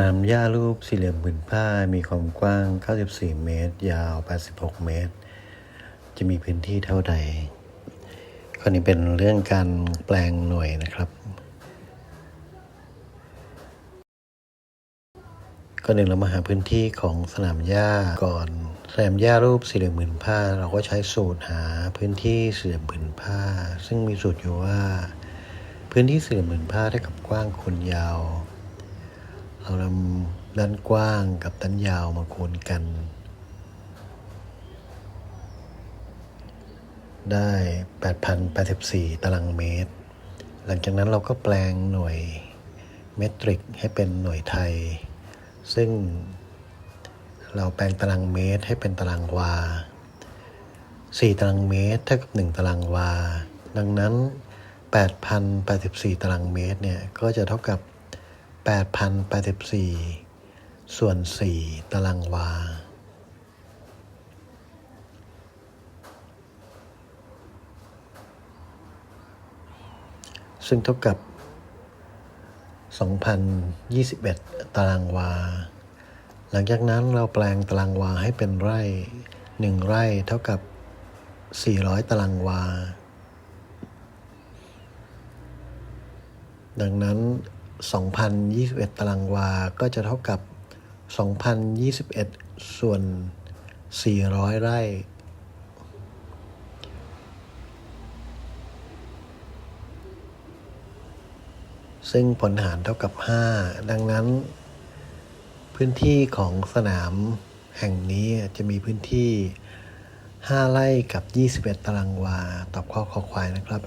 นามหญ้ารูปสี่เหลี่ยมผืนผ้ามีความกว้าง 94 เมตร ยาว 86 เมตร จะมีพื้นที่เท่าใดข้อนี้เป็นเรื่องการแปลงหน่วยนะครับก็หนึ่งเรามาหาพื้นที่ของสนามหญ้าก่อนสนามหญ้ารูปสี่เหลี่ยมผืนผ้า เราก็ใช้สูตรหาพื้นที่สี่เหลี่ยมผืนผ้า ซึ่งมีสูตรอยู่ว่า พื้นที่สี่เหลี่ยมผืนผ้าเท่ากับกว้างคูณยาว เรานำด้านกว้างกับด้านยาวมาคูณกัน ได้ 8,084 ตารางเมตร หลังจากนั้นเราก็แปลงหน่วยเมตริกให้เป็นหน่วยไทย ซึ่งเราแปลงตารางเมตรให้เป็นตารางวา 4 ตารางเมตรเท่ากับ 1 ตารางวา ดังนั้น 8,084 ตารางเมตรเนี่ย ก็จะเท่ากับ 8,084 ส่วน 4 ตารางวา ซึ่งเท่ากับ 2,021 ตารางวา หลังจากนั้นเราแปลงตารางวาให้เป็นไร่ 1 ไร่เท่ากับ 400 ตารางวา ดังนั้น 2,021 ตารางวา ก็จะเท่ากับ 2,021 ส่วน 400 ไร่ ซึ่งผลหารเท่ากับ 5 ดังนั้น พื้นที่ของสนามแห่งนี้จะมีพื้นที่ 5 ไร่กับ 21 ตารางวาตอบข้อคอควายนะครับ